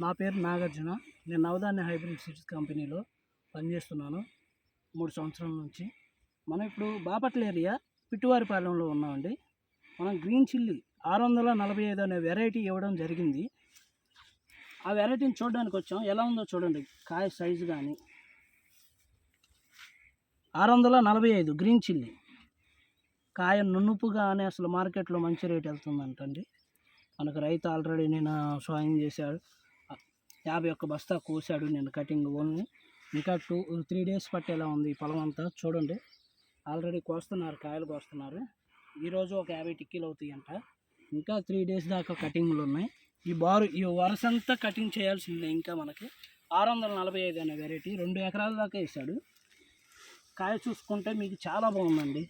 నా పేరు నాగార్జున. నేను నవధాన్య హైబ్రిడ్ సీడ్స్ కంపెనీలో పనిచేస్తున్నాను మూడు సంవత్సరాల నుంచి. మనం ఇప్పుడు బాపట్ల ఏరియా పిట్టువారిపాలెంలో ఉన్నామండి. మనం గ్రీన్ చిల్లీ ఆరు వందల నలభై ఐదు అనే వెరైటీ ఇవ్వడం జరిగింది. ఆ వెరైటీని చూడడానికి వచ్చాం. ఎలా ఉందో చూడండి. కాయ సైజు కానీ ఆరు వందల నలభై ఐదు గ్రీన్ చిల్లీ. కాయ నునుపుగానే అసలు మార్కెట్లో మంచి రేట్ వెళ్తుందంటండి. మనకు రైతు ఆల్రెడీ నేను సాయం చేశాడు. యాభై ఒక్క బస్తా కోసాడు నేను కటింగ్ ఓన్లీ. ఇంకా టూ త్రీ డేస్ పట్టేలా ఉంది ఈ పొలం అంతా చూడండి. ఆల్రెడీ కోస్తున్నారు కాయలు కోస్తున్నారు. ఈరోజు ఒక యాభై టిక్కీలు అవుతాయంట. ఇంకా త్రీ డేస్ దాకా కటింగ్లు ఉన్నాయి. ఈ బారు ఈ వరుస అంతా కటింగ్ చేయాల్సిందే ఇంకా మనకి. ఆరు వందల నలభై ఐదు అనే వెరైటీ రెండు ఎకరాల దాకా వేసాడు కాయ చూసుకుంటే మీకు చాలా బాగుందండి.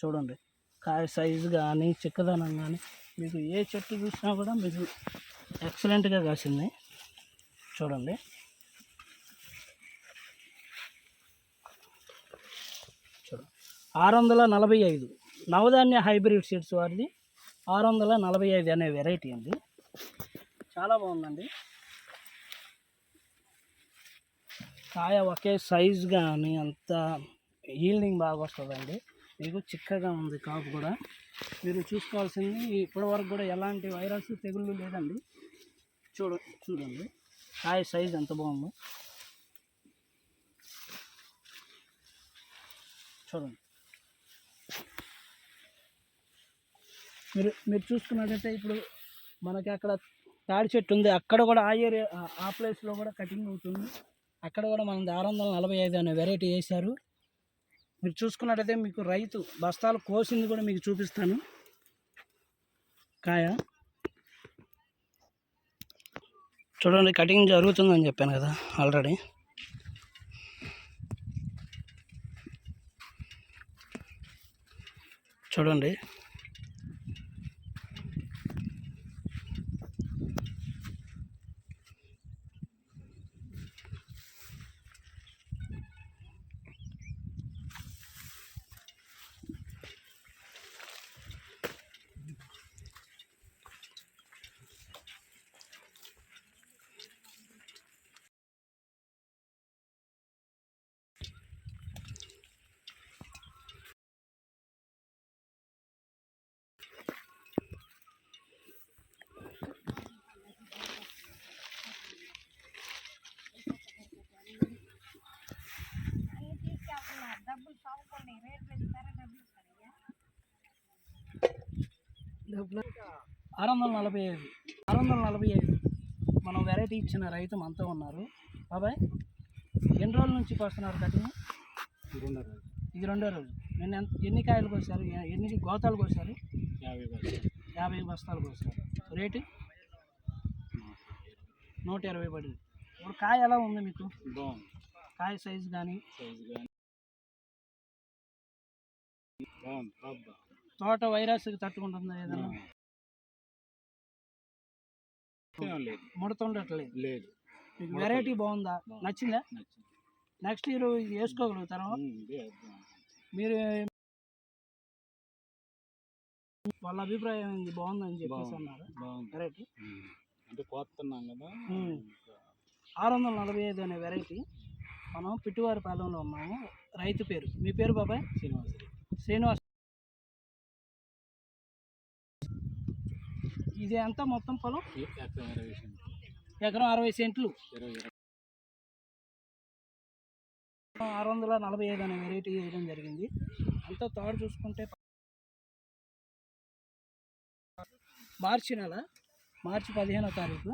చూడండి కాయ సైజు కానీ చిక్కదనం కానీ మీకు ఏ చెట్టు చూసినా కూడా మీకు ఎక్సలెంట్గా కాసింది. చూడండి. చూడండి ఆరు వందల నలభై ఐదు. నవధాన్య హైబ్రిడ్ సీడ్స్ వారిది ఆరు వందల నలభై ఐదు అనే వెరైటీ అండి. చాలా బాగుందండి. కాయ ఒకే సైజ్ కానీ అంత హీల్డింగ్ బాగా వస్తుందండి. మీకు చిక్కగా ఉంది కాపు కూడా. మీరు చూసుకోవాల్సింది ఇప్పటివరకు కూడా ఎలాంటి వైరస్ తెగుళ్ళు లేదండి. చూడ చూడండి. కాయ సైజ్ ఎంత బాగుందో. చూడండి. మీరు మీరు చూసుకున్నట్టయితే ఇప్పుడు మనకి అక్కడ తాడి చెట్టు ఉంది. అక్కడ కూడా ఆ ఏరియా ఆ- ఆ ప్లేస్లో కూడా కటింగ్ అవుతుంది. అక్కడ కూడా మనం ఆరు వందల నలభై ఐదు అనే వెరైటీ వేశారు. మీరు చూసుకున్నట్టయితే మీకు రైతు బస్తాలు కోసింది కూడా మీకు చూపిస్తాను. కాయ. చూడండి కటింగ్ జరుగుతుందని చెప్పాను కదా ఆల్రెడీ చూడండి. ఆరు వందల నలభై ఐదు. ఆరు వందల నలభై ఐదు. మనం వెరైటీ ఇచ్చిన రైతు మనతో ఉన్నారు. బాబాయ్ ఎన్ని రోజుల నుంచి కోస్తున్నారు కటింగ్? రెండో రోజు ఇది రెండో రోజు. నేను ఎంత ఎన్ని కాయలు కోసారు ఎన్ని గోతాలు కోసారు యాభై యాభై బస్తాలు కోసారు రేటు? నూట ఇరవై పడింది. ఇప్పుడు కాయ ఎలా ఉంది మీకు? బాగుంది. కాయ సైజు కానీ సైజు కానీ బాగుంది. తోట వైరస్కి తట్టుకుంటుందా ఏదైనా లేదు. ముడతుండట్లేదు. లేదు. మీకు వెరైటీ బాగుందా? నచ్చిందా? నెక్స్ట్ ఇయర్ ఇది వేసుకోగలుగుతారా. మీరు వాళ్ళ అభిప్రాయం ఏంది? బాగుందని చెప్పేసి. అన్నారు. వెరైటీ. అంటే కోస్తున్నాం కదా. ఆరు వందల నలభై ఐదు అనే వెరైటీ మనం పిట్టువారి పాలెంలో ఉన్నాము. రైతు పేరు. మీ పేరు బాబాయ్? శ్రీనివాస్ శ్రీనివాస్ ఇది ఎంత మొత్తం పొలం. ఎకరం అరవై సెంట్లు. ఆరు వందల నలభై ఐదు అనే వెరైటీ వేయడం జరిగింది. అంతా తాడు చూసుకుంటే మార్చి నెల మార్చి పదిహేనో తారీఖు.